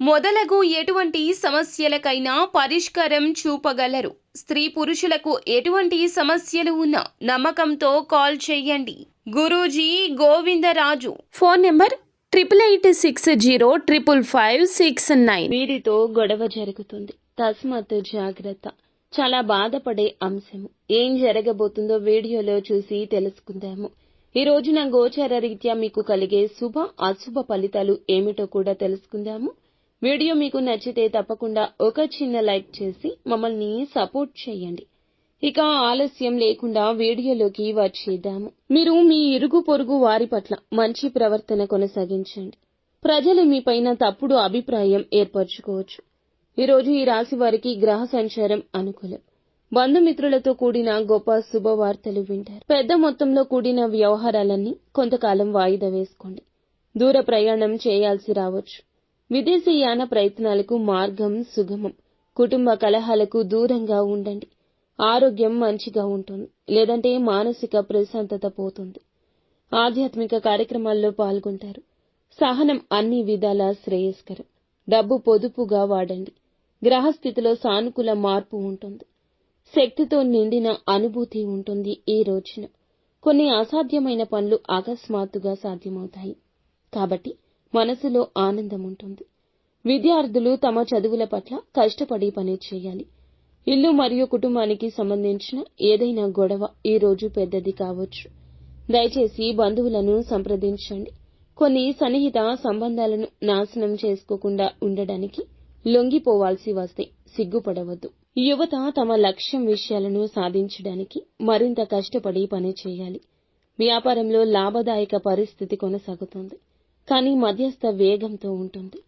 మొదలగు ఎటువంటి సమస్యలకైనా పరిష్కారం చూపగలరు. స్త్రీ పురుషులకు ఎటువంటి సమస్యలు ఉన్నా నమ్మకంతో కాల్ చేయండి. Guruji Govindaraju. Phone number triple eight six zero triple five six nine. వీరితో గొడవ జరుగుతుంది. తస్మత్ జాగ్రత్త. చాలా బాధపడే అంశము. ఏం జరగబోతుందో వీడియోలో చూసి తెలుసుకుందాము. ఈ రోజున గోచార రీత్యా మీకు కలిగే శుభ అశుభ ఫలితాలు ఏమిటో కూడా తెలుసుకుందాము. వీడియో మీకు నచ్చితే తప్పకుండా ఒక చిన్న లైక్ చేసి మమ్మల్ని సపోర్ట్ చేయండి. ఇక ఆలస్యం లేకుండా వీడియోలోకి వచ్చేద్దాము. మీరు మీ ఇరుగు పొరుగు వారి పట్ల మంచి ప్రవర్తన కొనసాగించండి. ప్రజలు మీపైన తప్పుడు అభిప్రాయం ఏర్పరచుకోవచ్చు. ఈరోజు ఈ రాశి వారికి గ్రహ సంచారం అనుకూలం. బంధుమిత్రులతో కూడిన గొప్ప శుభవార్తలు వింటారు. పెద్ద మొత్తంలో కూడిన వ్యవహారాలన్నీ కొంతకాలం వాయిదా వేసుకోండి. దూర ప్రయాణం చేయాల్సి రావచ్చు. విదేశీయాన ప్రయత్నాలకు మార్గం సుగమం. కుటుంబ కలహాలకు దూరంగా ఉండండి. ఆరోగ్యం మంచిగా ఉంటుంది. లేదంటే మానసిక ప్రశాంతత పోతుంది. ఆధ్యాత్మిక కార్యక్రమాల్లో పాల్గొంటారు. సహనం అన్ని విధాల శ్రేయస్కరం. డబ్బు పొదుపుగా వాడండి. గ్రహస్థితిలో సానుకూల మార్పు ఉంటుంది. శక్తితో నిండిన అనుభూతి ఉంటుంది ఈ రోజున. కొన్ని అసాధ్యమైన పనులు అకస్మాత్తుగా సాధ్యమవుతాయి. కాబట్టి మనసులో ఆనందం ఉంటుంది విద్యార్థులు తమ చదువుల పట్ల కష్టపడి పని చేయాలి. ఇల్లు మరియు కుటుంబానికి సంబంధించిన ఏదైనా గొడవ ఈ రోజు పెద్దది కావచ్చు. దయచేసి బంధువులను సంప్రదించండి. కొన్ని సన్నిహిత సంబంధాలను నాశనం చేసుకోకుండా ఉండడానికి లొంగిపోవాల్సి వస్తే సిగ్గుపడవద్దు. యువత తమ లక్ష్యం విషయాలను సాధించడానికి మరింత కష్టపడి పని చేయాలి. వ్యాపారంలో లాభదాయక పరిస్థితి కొనసాగుతుంది. కానీ మధ్యస్థ వేగంతో ఉంటుంది.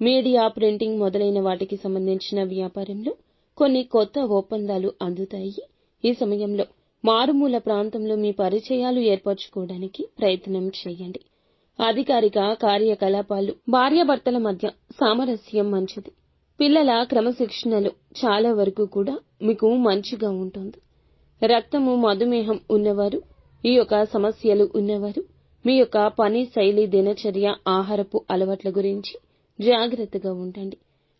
మీడియా ప్రింటింగ్ మొదలైన వాటికి సంబంధించిన వ్యాపారంలో కొన్ని కొత్త ఒప్పందాలు అందుతాయి. ఈ సమయంలో మారుమూల ప్రాంతంలో మీ పరిచయాలు ఏర్పరచుకోవడానికి ప్రయత్నం చేయండి. అధికారిక కార్యకలాపాలు భార్యాభర్తల మధ్య సామరస్యం మంచిది. పిల్లల క్రమశిక్షణలో చాలా వరకు కూడా మీకు మంచిగా ఉంటుంది. రక్తము మధుమేహం ఉన్నవారు ఈ యొక్క సమస్యలు ఉన్నవారు మీ యొక్క పని శైలి దినచర్య ఆహారపు అలవాట్ల గురించి జాగ్రత్తగా ఉండండి.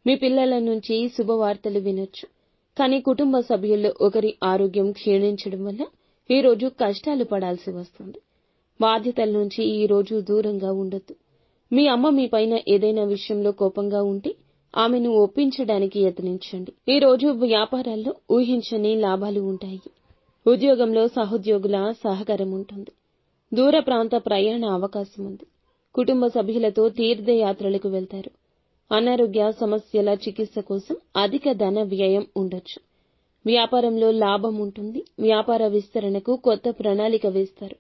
మీ పిల్లల నుంచి శుభవార్తలు వినొచ్చు. కానీ కుటుంబ సభ్యుల్లో ఒకరి ఆరోగ్యం క్షీణించడం వల్ల ఈ రోజు కష్టాలు పడాల్సి వస్తుంది. బాధ్యతల నుంచి ఈ రోజు దూరంగా ఉండొద్దు. మీ అమ్మ మీ పైన ఏదైనా విషయంలో కోపంగా ఉంటే ఆమెను ఒప్పించడానికి యత్నించండి. ఈ రోజు వ్యాపారాల్లో ఊహించని లాభాలు ఉంటాయి. ఉద్యోగంలో సహోద్యోగుల సహకారం ఉంటుంది. దూర ప్రాంత ప్రయాణ అవకాశం ఉంది. కుటుంబ సభ్యులతో తీర్థయాత్రలకు వెళ్తారు. అనారోగ్య సమస్యల చికిత్స కోసం అధిక ధన వ్యయం ఉండొచ్చు. వ్యాపారంలో లాభం ఉంటుంది. వ్యాపార విస్తరణకు కొత్త ప్రణాళిక వేస్తారు.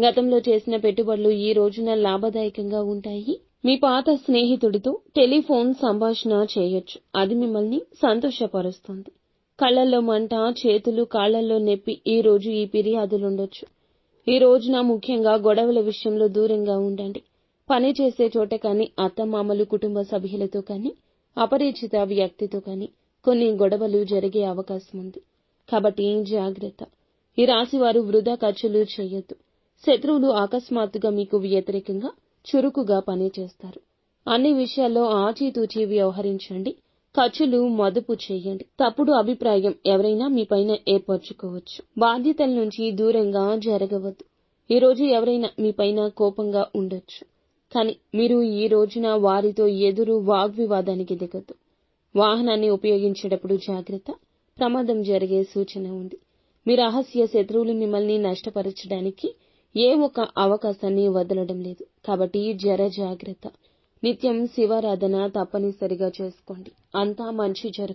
గతంలో చేసిన పెట్టుబడులు ఈ రోజున లాభదాయకంగా ఉంటాయి. మీ పాత స్నేహితుడితో టెలిఫోన్ సంభాషణ చేయొచ్చు. అది మిమ్మల్ని సంతోషపరుస్తుంది. కళ్ళల్లో మంట చేతులు కాళ్ళలో నొప్పి ఈ రోజు ఈ ఫిర్యాదులుండొచ్చు. ఈ రోజున ముఖ్యంగా గొడవల విషయంలో దూరంగా ఉండండి. పని చేసే చోట కానీ అత్తమామలు కుటుంబ సభ్యులతో కానీ అపరిచిత వ్యక్తితో కానీ కొన్ని గొడవలు జరిగే అవకాశం ఉంది. కాబట్టి జాగ్రత్త. ఈ రాశి వారు వృధా ఖర్చులు చేయొద్దు. శత్రువులు అకస్మాత్తుగా మీకు వ్యతిరేకంగా చురుకుగా పనిచేస్తారు. అన్ని విషయాల్లో ఆచితూచి వ్యవహరించండి. ఖర్చులు మదుపు చేయండి. తప్పుడు అభిప్రాయం ఎవరైనా మీపైన ఏర్పరచుకోవచ్చు. బాధ్యతల నుంచి దూరంగా జరగవద్దు. ఈ రోజు ఎవరైనా మీపైన కోపంగా ఉండొచ్చు. కానీ మీరు ఈ రోజున వారితో ఎదురు వాగ్వివాదానికి దిగద్దు. వాహనాన్ని ఉపయోగించేటప్పుడు జాగ్రత్త. ప్రమాదం జరిగే సూచన ఉంది. మీ రహస్య శత్రువులు మిమ్మల్ని నష్టపరచడానికి ఏ ఒక్క అవకాశాన్ని వదలడం లేదు. కాబట్టి జర జాగ్రత్త. నిత్యం శివారాధన తప్పనిసరిగా చేసుకోండి. అంతా మంచి జరుగుతుంది.